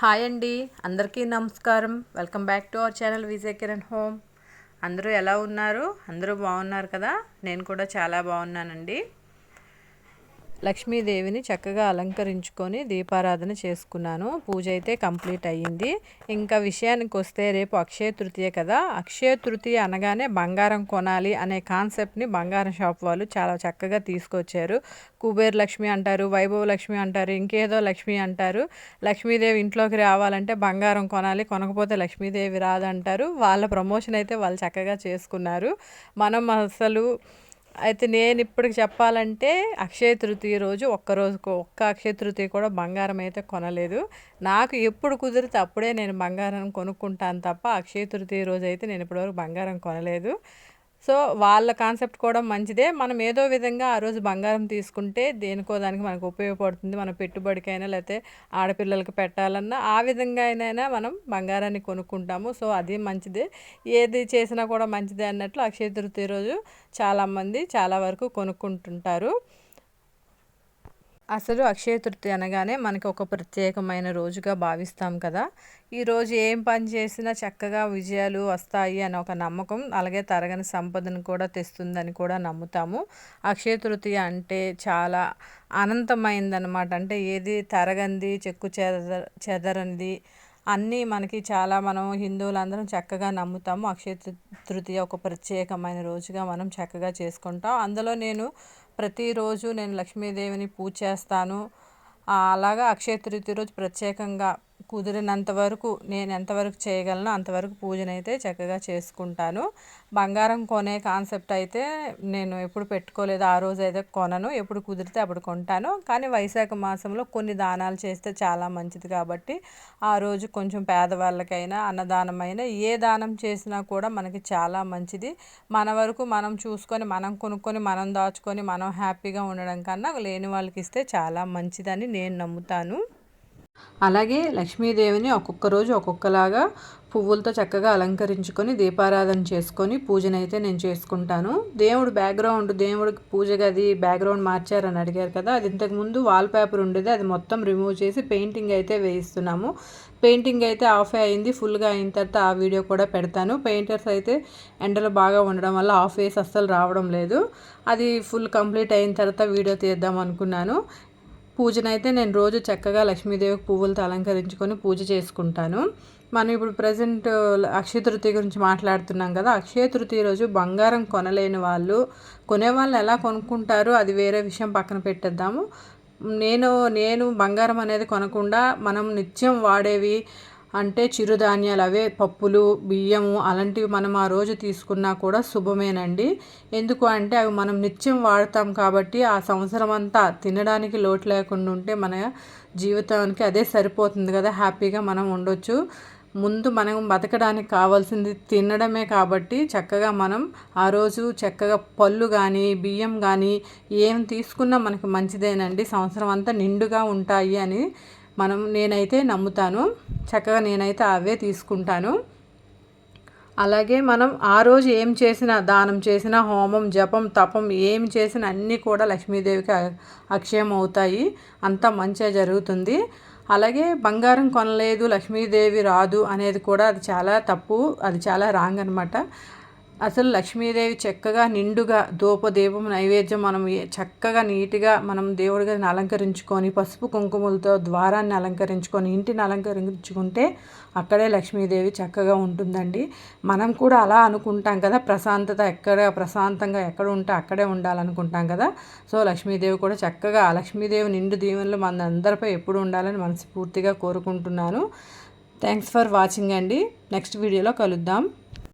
Hi అండి అందరికీ నమస్కారం. Welcome back to our channel Vijay Kiran home. అందరూ ఎలా ఉన్నారు? అందరూ బాగున్నారు కదా? నేను కూడా చాలా బాగున్నానండి. లక్ష్మీదేవిని చక్కగా అలంకరించుకొని దీపారాధన చేసుకున్నాను. పూజ అయితే కంప్లీట్ అయ్యింది. ఇంకా విషయానికి వస్తే రేపు అక్షయ తృతీయ కదా. అక్షయ తృతీయ అనగానే బంగారం కొనాలి అనే కాన్సెప్ట్ని బంగారం షాప్ వాళ్ళు చాలా చక్కగా తీసుకొచ్చారు. కుబేర్ లక్ష్మి అంటారు వైభవ లక్ష్మి అంటారు ఇంకేదో లక్ష్మి అంటారు. లక్ష్మీదేవి ఇంట్లోకి రావాలంటే బంగారం కొనాలి కొనకపోతే లక్ష్మీదేవి రాదంటారు. వాళ్ళ ప్రమోషన్ అయితే వాళ్ళు చక్కగా చేసుకున్నారు. మనం అసలు అయితే నేను ఇప్పటికి చెప్పాలంటే అక్షయ తృతీయ రోజు ఒక్కరోజు ఒక్క అక్షయ తృతీయ కూడా బంగారం అయితే కొనలేదు. నాకు ఎప్పుడు కుదిరితే అప్పుడే నేను బంగారం కొనుక్కుంటాను తప్ప అక్షయ తృతీయ రోజు అయితే నేను ఇప్పటివరకు బంగారం కొనలేదు. సో వాళ్ళ కాన్సెప్ట్ కూడా మంచిదే. మనం ఏదో విధంగా ఆ రోజు బంగారం తీసుకుంటే దేనికో దానికి మనకు ఉపయోగపడుతుంది. మన పెట్టుబడికైనా లేకపోతే ఆడపిల్లలకి పెట్టాలన్నా ఆ విధంగా అయినా మనం బంగారాన్ని కొనుక్కుంటాము. సో అది మంచిదే. ఏది చేసినా కూడా మంచిదే అన్నట్లు అక్షయ తృతీయ రోజు చాలామంది చాలా వరకు కొనుక్కుంటుంటారు. అసలు అక్షయ తృతి అనగానే మనకి ఒక ప్రత్యేకమైన రోజుగా భావిస్తాం కదా. ఈరోజు ఏం పని చేసినా చక్కగా విజయాలు వస్తాయి అని ఒక నమ్మకం అలాగే తరగని సంపదను కూడా తెస్తుందని కూడా నమ్ముతాము. అక్షయ తృతీయ అంటే చాలా అనంతమైందనమాట అంటే ఏది తరగంది చెక్కు చెదర చెదరనిది అన్నీ మనకి చాలా మనం హిందువులందరం చక్కగా నమ్ముతాము. అక్షయ తృతీయ ఒక ప్రత్యేకమైన రోజుగా మనం చక్కగా చేసుకుంటాం. అందులో నేను ప్రతిరోజు నేను లక్ష్మీదేవిని పూజ చేస్తాను. అలాగా అక్షయ తృతీయ రోజు ప్రత్యేకంగా కుదిరినంత వరకు నేను ఎంతవరకు చేయగలను అంతవరకు పూజనైతే చక్కగా చేసుకుంటాను. బంగారం కొనే కాన్సెప్ట్ అయితే నేను ఎప్పుడు పెట్టుకోలేదు. ఆ రోజు అయితే కొనను. ఎప్పుడు కుదిరితే అప్పుడు కొంటాను. కానీ వైశాఖ మాసంలో కొన్ని దానాలు చేస్తే చాలా మంచిది కాబట్టి ఆ రోజు కొంచెం పేదవాళ్ళకైనా అన్నదానమైనా ఏ దానం చేసినా కూడా మనకి చాలా మంచిది. మన వరకు మనం చూసుకొని మనం కొనుక్కొని మనం దాచుకొని మనం హ్యాపీగా ఉండడం కన్నా లేని వాళ్ళకి ఇస్తే చాలా మంచిదని నేను నమ్ముతాను. అలాగే లక్ష్మీదేవిని ఒక్కొక్క రోజు ఒక్కొక్కలాగా పువ్వులతో చక్కగా అలంకరించుకొని దీపారాధన చేసుకొని పూజనైతే నేను చేసుకుంటాను. దేవుడు బ్యాక్గ్రౌండ్ దేవుడికి పూజ గది బ్యాక్గ్రౌండ్ మార్చారని అడిగారు కదా అది ఇంతకుముందు వాల్ పేపర్ ఉండేది అది మొత్తం రిమూవ్ చేసి పెయింటింగ్ అయితే వేయిస్తున్నాము. పెయింటింగ్ అయితే ఆఫ్ అయింది ఫుల్గా అయిన తర్వాత ఆ వీడియో కూడా పెడతాను. పెయింటర్స్ అయితే ఎండలు బాగా ఉండడం వల్ల ఆఫ్ వేసి అస్సలు రావడం లేదు. అది ఫుల్ కంప్లీట్ అయిన తర్వాత వీడియో తీద్దాం అనుకున్నాను. పూజనైతే నేను రోజు చక్కగా లక్ష్మీదేవికి పువ్వులతో అలంకరించుకొని పూజ చేసుకుంటాను. మనం ఇప్పుడు ప్రజెంట్ అక్షయ తృతీయ గురించి మాట్లాడుతున్నాం కదా అక్షయ తృతీయ రోజు బంగారం కొనలేని వాళ్ళు కొనేవాళ్ళు ఎలా కొనుక్కుంటారు అది వేరే విషయం పక్కన పెట్టేద్దాము. నేను నేను బంగారం అనేది కొనకుండా మనం నిత్యం వాడేవి అంటే చిరుధాన్యాలు అవే పప్పులు బియ్యము అలాంటివి మనం ఆ రోజు తీసుకున్నా కూడా శుభమేనండి. ఎందుకు అంటే అవి మనం నిత్యం వాడతాం కాబట్టి ఆ సంవత్సరం అంతా తినడానికి లోటు లేకుండా ఉంటే మన జీవితానికి అదే సరిపోతుంది కదా హ్యాపీగా మనం ఉండొచ్చు. ముందు మనం బతకడానికి కావాల్సింది తినడమే కాబట్టి చక్కగా మనం ఆ రోజు చక్కగా పళ్ళు కానీ బియ్యం కానీ ఏం తీసుకున్నా మనకి మంచిదేనండి. సంవత్సరం అంతా నిండుగా ఉంటాయి అని మనం నేనైతే నమ్ముతాను. చక్కగా నేనైతే అవే తీసుకుంటాను. అలాగే మనం ఆ రోజు ఏం చేసినా దానం చేసినా హోమం జపం తపం ఏం చేసినా అన్నీ కూడా లక్ష్మీదేవికి అక్షయం అవుతాయి. అంతా మంచిగా జరుగుతుంది. అలాగే బంగారం కొనలేదు లక్ష్మీదేవి రాదు అనేది కూడా అది చాలా తప్పు అది చాలా రాంగ్ అనమాట అసలు లక్ష్మీదేవి చక్కగా నిండుగా దీపం నైవేద్యం మనం చక్కగా నీట్గా మనం దేవుడి గారిని అలంకరించుకొని పసుపు కుంకుమలతో ద్వారాన్ని అలంకరించుకొని ఇంటిని అలంకరించుకుంటే అక్కడే లక్ష్మీదేవి చక్కగా ఉంటుందండి. మనం కూడా అలా అనుకుంటాం కదా ప్రశాంతత ఎక్కడ ప్రశాంతంగా ఎక్కడ ఉంటే అక్కడే ఉండాలనుకుంటాం కదా. సో లక్ష్మీదేవి కూడా చక్కగా లక్ష్మీదేవి నిండు దీవెనలు మన అందరిపై ఎప్పుడు ఉండాలని మనస్ఫూర్తిగా కోరుకుంటున్నాను. థ్యాంక్స్ ఫర్ వాచింగ్ అండి. నెక్స్ట్ వీడియోలో కలుద్దాం.